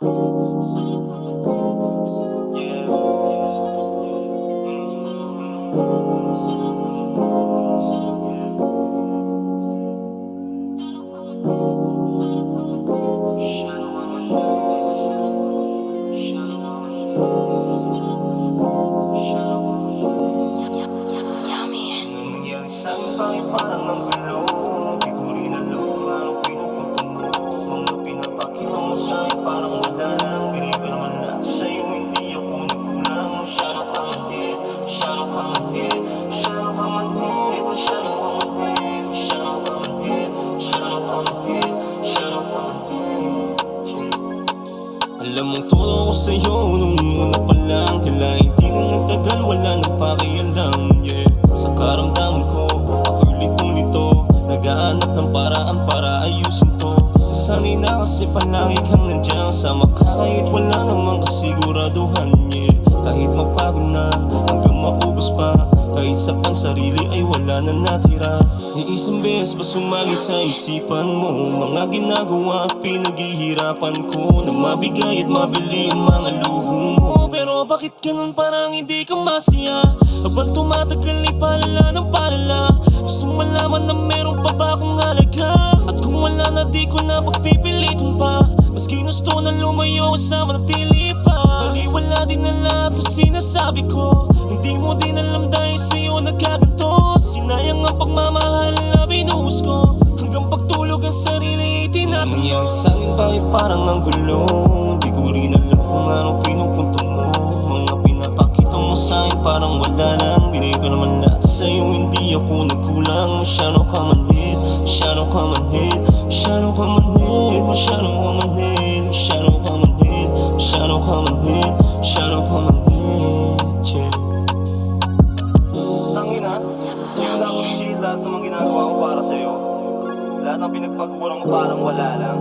Nangyari sa'kin pangit parang ang alam mong turo ko sa'yo nung una pa lang Tila hindi na nagtagal, wala nang pakialam yeah. Sa karamdaman ko, ako'y litong-lito Nagaanap ng paraan para ayusin to Nasanay na kasi palagi kang nandiyan Sama ka kahit wala namang kasiguraduhan yeah. Kahit magpagod na, hanggang maubos pa Kahit sa pansarili ay wala na natira. Ni isang beses ba sumagi sa isipan mo Mga ginagawa pinaghihirapan ko Na mabigay at mabili ang mga luho mo. Pero bakit ganun? Parang hindi ka masaya. Habang tumatagal ay palala ng palala Gusto malaman na meron pa ba akong halaga? At kung wala na di ko na pagpipilitin pa. Maski gusto na lumayo kasama na tili pa. Baliwala din na lahat ng sinasabi ko. Hindi mo din alam dahil sa'yo nagkaganto Sinayang ang pagmamahal na binuhos ko. Hanggang pagtulog ang sarili ay tinatanong Nangyari sa'kin bakit parang ang gulo? Di ko rin alam kung anong pinupunto mo. Mga pinapakita mo sa'kin parang wala lang. Binigay ko naman lahat sa'yo hindi ako nagkulang. Masyado ka manhid, masyado ka manhid Masyado ka manhid, masyado ka manhid Ano, na pinagpagulang parang wala lang.